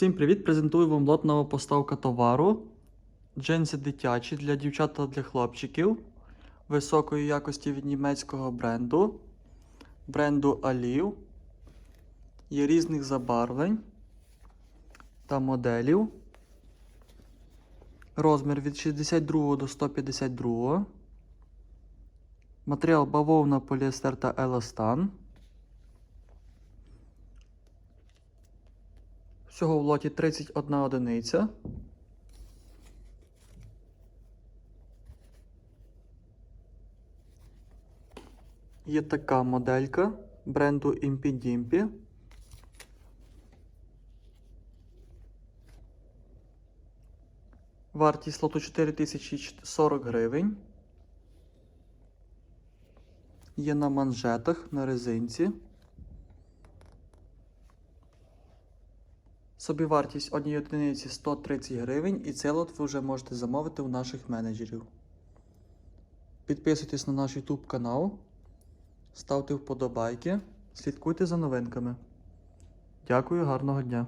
Всім привіт! Презентую вам лот поставка товару. Джинси дитячі для дівчат та для хлопчиків. Високої якості від німецького бренду. Бренду Aliv. Є різних забарвлень та моделів. Розмір від 62 до 152. Матеріал бавовна, поліестер та еластан. Всього в лоті 31 одиниця. Є така моделька бренду Impy Вартість лоту 4040 гривень. Є на манжетах на резинці. Собівартість однієї одиниці 130 гривень і цей лот ви вже можете замовити у наших менеджерів. Підписуйтесь на наш YouTube канал, ставте вподобайки, слідкуйте за новинками. Дякую, гарного дня!